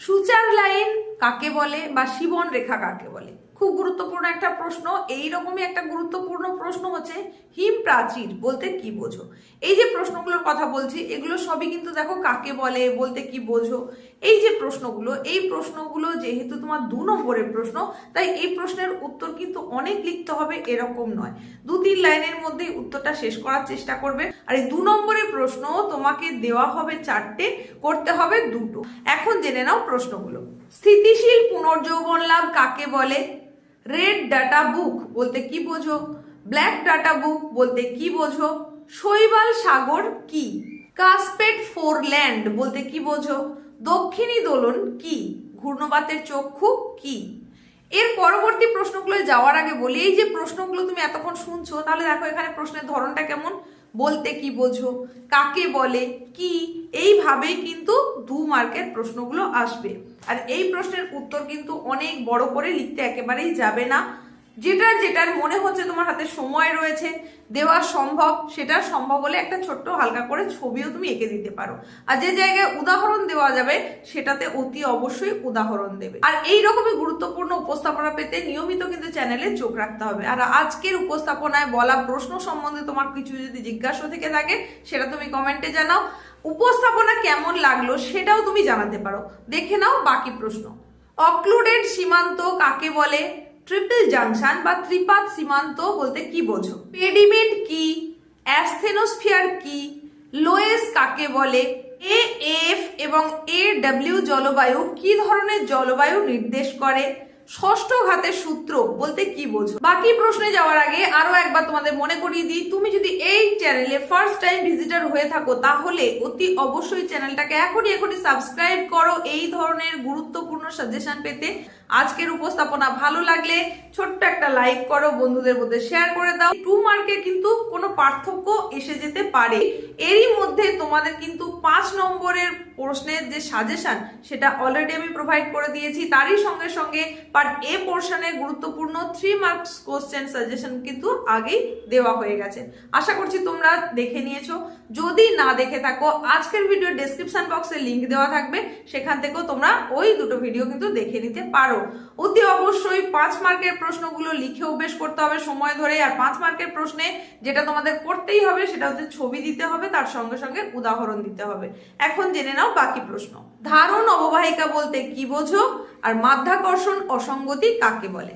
Suture line কাকে বলে বা শিবন রেখা কাকে বলে? খুব গুরুত্বপূর্ণ একটা প্রশ্ন। এই রকমই একটা গুরুত্বপূর্ণ প্রশ্ন হচ্ছে হিম প্রাচীর বলতে কি বোঝো? এই যে প্রশ্নগুলোর কথা বলছি, এগুলো সবই কিন্তু দেখো কাকে বলে, বলতে কি বোঝো? এই যে প্রশ্নগুলো, এই প্রশ্নগুলো যেহেতু তোমার দু নম্বরের প্রশ্ন, তাই এই প্রশ্নের উত্তর কিন্তু অনেক লিখতে হবে, এরকম নয়। দু তিন লাইনের মধ্যে উত্তরটা শেষ করার চেষ্টা করবে। আর এই দু নম্বরের প্রশ্ন তোমাকে দেওয়া হবে চারটে, করতে হবে দুটো। এখন জেনে নাও প্রশ্নগুলো। স্থিতিশীল পুনর্যৌবন লাভ কাকে বলে? রেড ডাটা বুক বলতে কি বোঝো? ব্ল্যাক ডাটা বুক বলতে কি বোঝো? শৈবাল সাগর কি? কাসপেট ফোর ল্যান্ড বলতে কি বোঝো? দক্ষিণী দোলন কি? ঘূর্ণবাতের চক্ষু কি? এর পরবর্তী প্রশ্নগুলো যাওয়ার আগে বলি, এই যে প্রশ্নগুলো তুমি এতক্ষণ শুনছো, তাহলে দেখো এখানে প্রশ্নের ধরনটা কেমন? বলতে কি বোঝো? কাকে বলে? কি? এইভাবেই কিন্তু দু মার্কের প্রশ্নগুলো আসবে। আর এই প্রশ্নের উত্তর কিন্তু অনেক বড় করে লিখতে একেবারেই যাবে না। যেটার যেটার মনে হচ্ছে তোমার হাতে সময় রয়েছে, দেওয়া সম্ভব, সেটা সম্ভব হলে একটা ছোট্ট হালকা করে ছবিও তুমি এঁকে দিতে পারো। আর যে জায়গায় উদাহরণ দেওয়া যাবে, সেটাতে অতি অবশ্যই উদাহরণ দেবে। আর এই রকমই গুরুত্বপূর্ণ উপস্থাপনা পেতে নিয়মিত কিন্তু চ্যানেলে চোখ রাখতে হবে। আর আজকের উপস্থাপনায় বলা প্রশ্ন সম্বন্ধে তোমার কিছু যদি জিজ্ঞাসা থেকে থাকে, সেটা তুমি কমেন্টে জানাও। উপস্থাপনা কেমন লাগল, সেটাও তুমি জানাতে পারো। দেখে নাও বাকি প্রশ্ন। অক্লুডেড সীমান্ত কাকে বলে? ট্রিপল জাংশন বা ত্রিপাত সীমান্ত বলতে কি বোঝো? পেডিমেন্ট কি? অ্যাস্থেনোস্ফিয়ার কি? লোয়েস কাকে বলে? এ এফ এবং এ ডাব্লিউ জলবায়ু কি ধরনের জলবায়ু নির্দেশ করে? ষষ্ঠ ঘাতের সূত্র বলতে কি বোঝো? বাকি প্রশ্নে যাওয়ার আগে আরও একবার তোমাদের মনে করিয়ে দিই, তুমি যদি এই চ্যানেলে ফার্স্ট টাইম ভিজিটার হয়ে থাকো, তাহলে অতি অবশ্যই চ্যানেলটাকে এখনই এখনই সাবস্ক্রাইব করো। এই ধরনের গুরুত্বপূর্ণ সাজেশন পেতে আজকের উপস্থাপনা ভালো লাগলে ছোট্ট একটা লাইক করো, বন্ধুদের মধ্যে শেয়ার করে দাও। টু মার্কে কিন্তু কোনো পার্থক্য এসে যেতে পারে। এরই মধ্যে তোমাদের কিন্তু পাঁচ নম্বরের প্রশ্নের যে সাজেশন সেটা অলরেডি আমি প্রোভাইড করে দিয়েছি। তারই সঙ্গে সঙ্গে পার্ট এ পোর্শনের গুরুত্বপূর্ণ থ্রি মার্কস কোশ্চেন সাজেশন কিন্তু আগেই দেওয়া হয়ে গেছে। আশা করছি তোমরা দেখে নিয়েছো। যদি না দেখে থাকো, আজকের ভিডিও ডেসক্রিপশন বক্সে লিংক দেওয়া থাকবে। সেখান থেকেও তোমরা ওই দুটো ভিডিও কিন্তু দেখে নিতে পারো। অতি অবশ্যই পাঁচ মার্কের প্রশ্নগুলো লিখে অভ্যেস করতে হবে সময় ধরে। আর পাঁচ মার্কের প্রশ্নে যেটা তোমাদের করতেই হবে, সেটা হচ্ছে ছবি দিতে হবে, তার সঙ্গে সঙ্গে উদাহরণ দিতে হবে। এখন জেনে নাও বাকি প্রশ্ন। ধারণ অববাহিকা বলতে কি বোঝো? আর মাধ্যাকর্ষণ অসঙ্গতি কাকে বলে?